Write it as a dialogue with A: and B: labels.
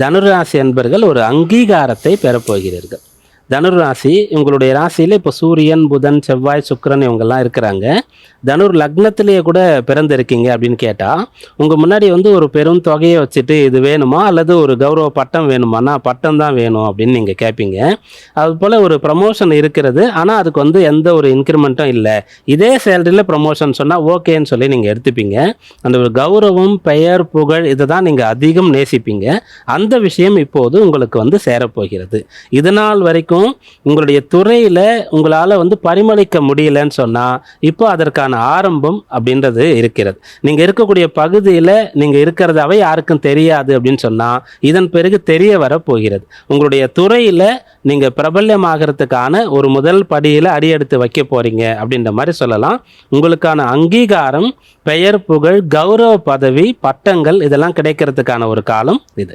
A: தனுராசி அன்பர்கள் ஒரு அங்கீகாரத்தை பெறப்போகிறீர்கள். தனுர் ராசி உங்களுடைய ராசியில் இப்போ சூரியன் புதன் செவ்வாய் சுக்கரன் இவங்கெல்லாம் இருக்கிறாங்க. தனுர் லக்னத்திலேயே கூட பிறந்திருக்கீங்க அப்படின்னு கேட்டால் உங்கள் முன்னாடி வந்து ஒரு பெரும் தொகையை வச்சுட்டு இது வேணுமா? அல்லது ஒரு கௌரவ பட்டம் வேணுமானா? பட்டம் தான் வேணும் அப்படின்னு நீங்கள் கேட்பீங்க அது போல் ஒரு ப்ரமோஷன் இருக்கிறது. ஆனால் அதுக்கு வந்து எந்த ஒரு இன்க்ரிமெண்ட்டும் இல்லை. இதே சேலரியில் ப்ரமோஷன் சொன்னால் ஓகேன்னு சொல்லி நீங்கள் எடுத்துப்பீங்க. அந்த ஒரு கௌரவம் பெயர் புகழ் இதை தான் நீங்கள் அதிகம் நேசிப்பீங்க. அந்த விஷயம் இப்போது உங்களுக்கு வந்து சேரப்போகிறது. இதனால் வரைக்கும் இன்னும் உங்களுடைய துறையில் உங்களால் வந்து பரிமளிக்க முடியலன்னு சொன்னால் இப்போ அதற்கான ஆரம்பம் அப்படின்றது இருக்கிறது. நீங்கள் இருக்கக்கூடிய பகுதியில் நீங்கள் இருக்கிறதாவே யாருக்கும் தெரியாது அப்படின்னு சொன்னால் இதன் பிறகு தெரிய வரப்போகிறது. உங்களுடைய துறையில் நீங்கள் பிரபல்யமாகறதுக்கான ஒரு முதல் படியில் அடியெடுத்து வைக்க போகிறீங்க அப்படின்ற மாதிரி சொல்லலாம். உங்களுக்கான அங்கீகாரம் பெயர் புகழ் கௌரவ பதவி பட்டங்கள் இதெல்லாம் கிடைக்கிறதுக்கான ஒரு காலம் இது.